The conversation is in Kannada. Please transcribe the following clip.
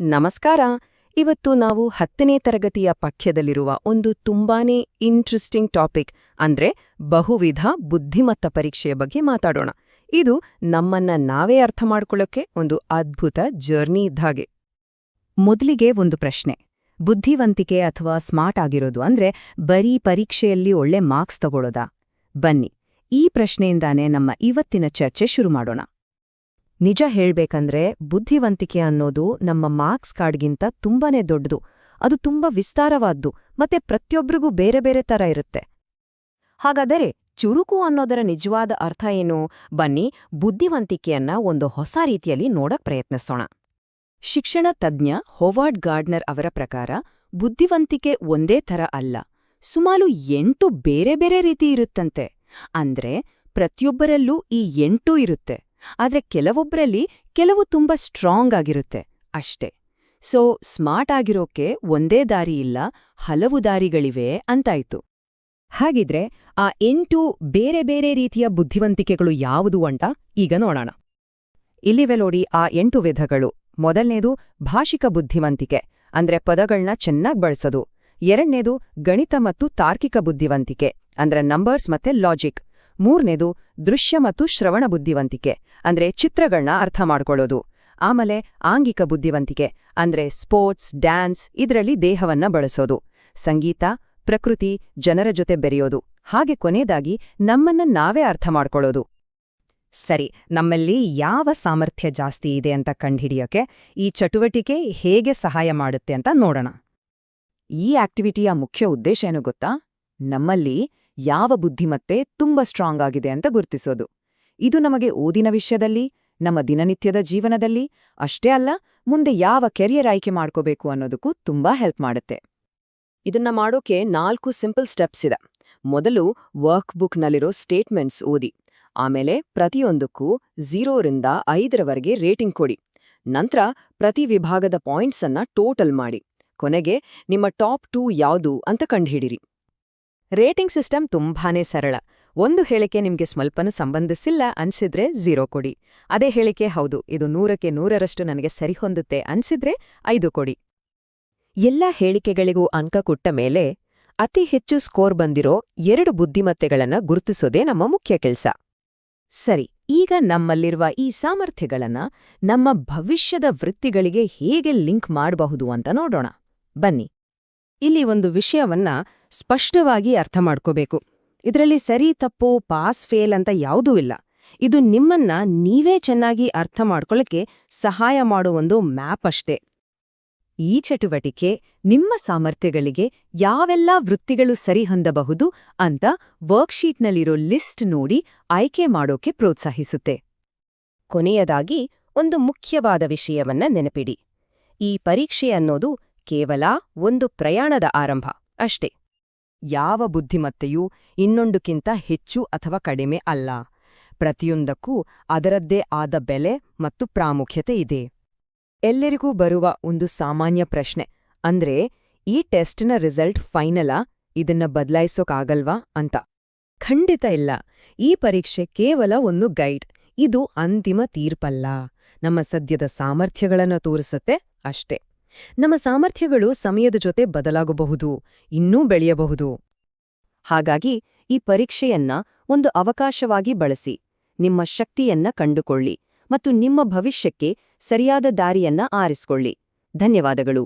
ನಮಸ್ಕಾರ. ಇವತ್ತು ನಾವು ಹತ್ತನೇ ತರಗತಿಯ ಪಠ್ಯದಲ್ಲಿರುವ ಒಂದು ತುಂಬಾನೇ ಇಂಟ್ರೆಸ್ಟಿಂಗ್ ಟಾಪಿಕ್ ಅಂದ್ರೆ ಬಹುವಿಧ ಬುದ್ಧಿಮತ್ತ ಪರೀಕ್ಷೆಯ ಬಗ್ಗೆ ಮಾತಾಡೋಣ. ಇದು ನಮ್ಮನ್ನ ನಾವೇ ಅರ್ಥ ಮಾಡ್ಕೊಳ್ಳೋಕೆ ಒಂದು ಅದ್ಭುತ ಜರ್ನಿ ಇದ್ದಾಗೆ ಮೊದಲಿಗೆ ಒಂದು ಪ್ರಶ್ನೆ. ಬುದ್ಧಿವಂತಿಕೆ ಅಥವಾ ಸ್ಮಾರ್ಟ್ ಆಗಿರೋದು ಅಂದ್ರೆ ಬರೀ ಪರೀಕ್ಷೆಯಲ್ಲಿ ಒಳ್ಳೆ ಮಾರ್ಕ್ಸ್ ತಗೊಳ್ಳೋದಾ ಬನ್ನಿ. ಈ ಪ್ರಶ್ನೆಯಿಂದಾನೇ ನಮ್ಮ ಇವತ್ತಿನ ಚರ್ಚೆ ಶುರು ಮಾಡೋಣ. ನಿಜ ಹೇಳ್ಬೇಕಂದ್ರೆ ಬುದ್ಧಿವಂತಿಕೆ ಅನ್ನೋದು ನಮ್ಮ ಮಾರ್ಕ್ಸ್ ಕಾರ್ಡ್ಗಿಂತ ತುಂಬಾನೇ ದೊಡ್ಡದು. ಅದು ತುಂಬಾ ವಿಸ್ತಾರವಾದ್ದು ಮತ್ತೆ ಪ್ರತಿಯೊಬ್ರಿಗೂ ಬೇರೆ ಬೇರೆ ತರ ಇರುತ್ತೆ. ಹಾಗಾದರೆ ಚುರುಕು ಅನ್ನೋದರ ನಿಜವಾದ ಅರ್ಥ ಏನು? ಬನ್ನಿ ಬುದ್ಧಿವಂತಿಕೆಯನ್ನ ಒಂದು ಹೊಸ ರೀತಿಯಲ್ಲಿ ನೋಡಕ್ ಪ್ರಯತ್ನಿಸೋಣ. ಶಿಕ್ಷಣ ತಜ್ಞ ಹೊವಾರ್ಡ್ ಗಾರ್ಡ್ನರ್ ಅವರ ಪ್ರಕಾರ ಬುದ್ಧಿವಂತಿಕೆ ಒಂದೇ ಥರ ಅಲ್ಲ. ಸುಮಾರು ಎಂಟು ಬೇರೆ ಬೇರೆ ರೀತಿ ಇರುತ್ತಂತೆ. ಅಂದ್ರೆ ಪ್ರತಿಯೊಬ್ಬರಲ್ಲೂ ಈ ಎಂಟೂ ಇರುತ್ತೆ. ಆದ್ರೆ ಕೆಲವೊಬ್ಬರಲ್ಲಿ ಕೆಲವು ತುಂಬಾ ಸ್ಟ್ರಾಂಗ್ ಆಗಿರುತ್ತೆ ಅಷ್ಟೇ. ಸೊ ಸ್ಮಾರ್ಟ್ ಆಗಿರೋಕೆ ಒಂದೇ ದಾರಿ ಇಲ್ಲ, ಹಲವು ದಾರಿಗಳಿವೆ ಅಂತಾಯ್ತು. ಹಾಗಿದ್ರೆ ಆ ಎಂಟು ಬೇರೆ ಬೇರೆ ರೀತಿಯ ಬುದ್ಧಿವಂತಿಕೆಗಳು ಯಾವುದು ಅಂತ ಈಗ ನೋಡೋಣ. ಇಲ್ಲಿವೆ ನೋಡಿ ಆ ಎಂಟು ವಿಧಗಳು. ಮೊದಲನೇದು ಭಾಷಿಕ ಬುದ್ಧಿವಂತಿಕೆ, ಅಂದ್ರೆ ಪದಗಳನ್ನ ಚೆನ್ನಾಗ್ ಬಳಸೋದು. ಎರಡನೇದು ಗಣಿತ ಮತ್ತು ತಾರ್ಕಿಕ ಬುದ್ಧಿವಂತಿಕೆ, ಅಂದ್ರೆ ನಂಬರ್ಸ್ ಮತ್ತೆ ಲಾಜಿಕ್ ಮೂರನೇದು ದೃಶ್ಯ ಮತ್ತು ಶ್ರವಣ ಬುದ್ಧಿವಂತಿಕೆ, ಅಂದ್ರೆ ಚಿತ್ರಗಳನ್ನ ಅರ್ಥ ಮಾಡ್ಕೊಳ್ಳೋದು. ಆಮೇಲೆ ಆಂಗಿಕ ಬುದ್ಧಿವಂತಿಕೆ, ಅಂದ್ರೆ ಸ್ಪೋರ್ಟ್ಸ್, ಡ್ಯಾನ್ಸ್, ಇದರಲ್ಲಿ ದೇಹವನ್ನ ಬಳಸೋದು. ಸಂಗೀತ, ಪ್ರಕೃತಿ, ಜನರ ಜೊತೆ ಬೆರೆಯೋದು. ಹಾಗೆ ಕೊನೆಯದಾಗಿ ನಮ್ಮನ್ನ ನಾವೇ ಅರ್ಥ ಮಾಡ್ಕೊಳ್ಳೋದು. ಸರಿ, ನಮ್ಮಲ್ಲಿ ಯಾವ ಸಾಮರ್ಥ್ಯ ಜಾಸ್ತಿ ಇದೆ ಅಂತ ಕಂಡುಹಿಡಿಯೋಕೆ ಈ ಚಟುವಟಿಕೆ ಹೇಗೆ ಸಹಾಯ ಮಾಡುತ್ತೆ ಅಂತ ನೋಡೋಣ. ಈ ಆಕ್ಟಿವಿಟಿಯ ಮುಖ್ಯ ಉದ್ದೇಶ ಏನು ಗೊತ್ತಾ? ನಮ್ಮಲ್ಲಿ ಯಾವ ಬುದ್ಧಿಮತ್ತೆ ತುಂಬಾ ಸ್ಟ್ರಾಂಗ್ ಆಗಿದೆ ಅಂತ ಗುರ್ತಿಸೋದು. ಇದು ನಮಗೆ ಓದಿನ ವಿಷಯದಲ್ಲಿ, ನಮ್ಮ ದಿನನಿತ್ಯದ ಜೀವನದಲ್ಲಿ, ಅಷ್ಟೇ ಅಲ್ಲ, ಮುಂದೆ ಯಾವ ಕೆರಿಯರ್ ಆಯ್ಕೆ ಮಾಡ್ಕೋಬೇಕು ಅನ್ನೋದಕ್ಕೂ ತುಂಬಾ ಹೆಲ್ಪ್ ಮಾಡುತ್ತೆ. ಇದನ್ನ ಮಾಡೋಕೆ ನಾಲ್ಕು ಸಿಂಪಲ್ ಸ್ಟೆಪ್ಸ್ ಇದೆ. ಮೊದಲು ವರ್ಕ್ ಬುಕ್ನಲ್ಲಿರೋ ಸ್ಟೇಟ್ಮೆಂಟ್ಸ್ ಓದಿ. ಆಮೇಲೆ ಪ್ರತಿಯೊಂದಕ್ಕೂ ಝೀರೋರಿಂದ ಐದರವರೆಗೆ ರೇಟಿಂಗ್ ಕೊಡಿ. ನಂತರ ಪ್ರತಿ ವಿಭಾಗದ ಪಾಯಿಂಟ್ಸನ್ನ ಟೋಟಲ್ ಮಾಡಿ. ಕೊನೆಗೆ ನಿಮ್ಮ ಟಾಪ್ ಟೂ ಯಾವುದು ಅಂತ ಕಂಡುಹಿಡಿರಿ. ರೇಟಿಂಗ್ ಸಿಸ್ಟಮ್ ತುಂಬಾನೇ ಸರಳ. ಒಂದು ಹೇಳಿಕೆ ನಿಮ್ಗೆ ಸ್ವಲ್ಪನೂ ಸಂಬಂಧಿಸಿಲ್ಲ ಅನ್ಸಿದ್ರೆ ಝೀರೋ ಕೊಡಿ. ಅದೇ ಹೇಳಿಕೆ, ಹೌದು, ಇದು ನೂರಕ್ಕೆ ನೂರರಷ್ಟು ನನಗೆ ಸರಿಹೊಂದುತ್ತೆ ಅನ್ಸಿದ್ರೆ ಐದು ಕೊಡಿ. ಎಲ್ಲ ಹೇಳಿಕೆಗಳಿಗೂ ಅಂಕ ಕೊಟ್ಟ ಮೇಲೆ ಅತಿ ಹೆಚ್ಚು ಸ್ಕೋರ್ ಬಂದಿರೋ ಎರಡು ಬುದ್ಧಿಮತ್ತೆಗಳನ್ನ ಗುರುತಿಸೋದೇ ನಮ್ಮ ಮುಖ್ಯ ಕೆಲ್ಸ. ಸರಿ, ಈಗ ನಮ್ಮಲ್ಲಿರುವ ಈ ಸಾಮರ್ಥ್ಯಗಳನ್ನ ನಮ್ಮ ಭವಿಷ್ಯದ ವೃತ್ತಿಗಳಿಗೆ ಹೇಗೆ ಲಿಂಕ್ ಮಾಡಬಹುದು ಅಂತ ನೋಡೋಣ. ಬನ್ನಿ. ಇಲ್ಲಿ ಒಂದು ವಿಷಯವನ್ನ ಸ್ಪಷ್ಟವಾಗಿ ಅರ್ಥ ಮಾಡ್ಕೋಬೇಕು ಇದರಲ್ಲಿ ಸರಿ, ತಪ್ಪು, ಪಾಸ್, ಫೇಲ್ ಅಂತ ಯಾವುದೂ ಇಲ್ಲ. ಇದು ನಿಮ್ಮನ್ನ ನೀವೇ ಚೆನ್ನಾಗಿ ಅರ್ಥ ಮಾಡ್ಕೊಳ್ಳಕ್ಕೆ ಸಹಾಯ ಮಾಡೋ ಒಂದು ಮ್ಯಾಪ್ ಅಷ್ಟೇ. ಈ ಚಟುವಟಿಕೆ ನಿಮ್ಮ ಸಾಮರ್ಥ್ಯಗಳಿಗೆ ಯಾವೆಲ್ಲ ವೃತ್ತಿಗಳು ಸರಿಹೊಂದಬಹುದು ಅಂತ ವರ್ಕ್ಶೀಟ್ನಲ್ಲಿರೋ ಲಿಸ್ಟ್ ನೋಡಿ ಆಯ್ಕೆ ಮಾಡೋಕೆ ಪ್ರೋತ್ಸಾಹಿಸುತ್ತೆ. ಕೊನೆಯದಾಗಿ ಒಂದು ಮುಖ್ಯವಾದ ವಿಷಯವನ್ನ ನೆನಪಿಡಿ. ಈ ಪರೀಕ್ಷೆ ಅನ್ನೋದು ಕೇವಲ ಒಂದು ಪ್ರಯಾಣದ ಆರಂಭ ಅಷ್ಟೇ. ಯಾವ ಬುದ್ಧಿಮತ್ತೆಯೂ ಇನ್ನೊಂದುಕ್ಕಿಂತ ಹೆಚ್ಚು ಅಥವಾ ಕಡಿಮೆ ಅಲ್ಲ. ಪ್ರತಿಯೊಂದಕ್ಕೂ ಅದರದ್ದೇ ಆದ ಬೆಲೆ ಮತ್ತು ಪ್ರಾಮುಖ್ಯತೆ ಇದೆ. ಎಲ್ಲರಿಗೂ ಬರುವ ಒಂದು ಸಾಮಾನ್ಯ ಪ್ರಶ್ನೆ, ಅಂದ್ರೆ ಈ ಟೆಸ್ಟ್ನ ರಿಸಲ್ಟ್ ಫೈನಲಾ ಇದನ್ನ ಬದಲಾಯಿಸೋಕಾಗಲ್ವಾ ಅಂತ. ಖಂಡಿತ ಇಲ್ಲ. ಈ ಪರೀಕ್ಷೆ ಕೇವಲ ಒಂದು ಗೈಡ್, ಇದು ಅಂತಿಮ ತೀರ್ಪಲ್ಲ. ನಮ್ಮ ಸದ್ಯದ ಸಾಮರ್ಥ್ಯಗಳನ್ನು ತೋರಿಸುತ್ತೆ ಅಷ್ಟೇ. ನಮ್ಮ ಸಾಮರ್ಥ್ಯಗಳು ಸಮಯದ ಜೊತೆ ಬದಲಾಗಬಹುದು, ಇನ್ನೂ ಬೆಳೆಯಬಹುದು. ಹಾಗಾಗಿ ಈ ಪರೀಕ್ಷೆಯನ್ನ ಒಂದು ಅವಕಾಶವಾಗಿ ಬಳಸಿ, ನಿಮ್ಮ ಶಕ್ತಿಯನ್ನ ಕಂಡುಕೊಳ್ಳಿ ಮತ್ತು ನಿಮ್ಮ ಭವಿಷ್ಯಕ್ಕೆ ಸರಿಯಾದ ದಾರಿಯನ್ನ ಆರಿಸಿಕೊಳ್ಳಿ. ಧನ್ಯವಾದಗಳು.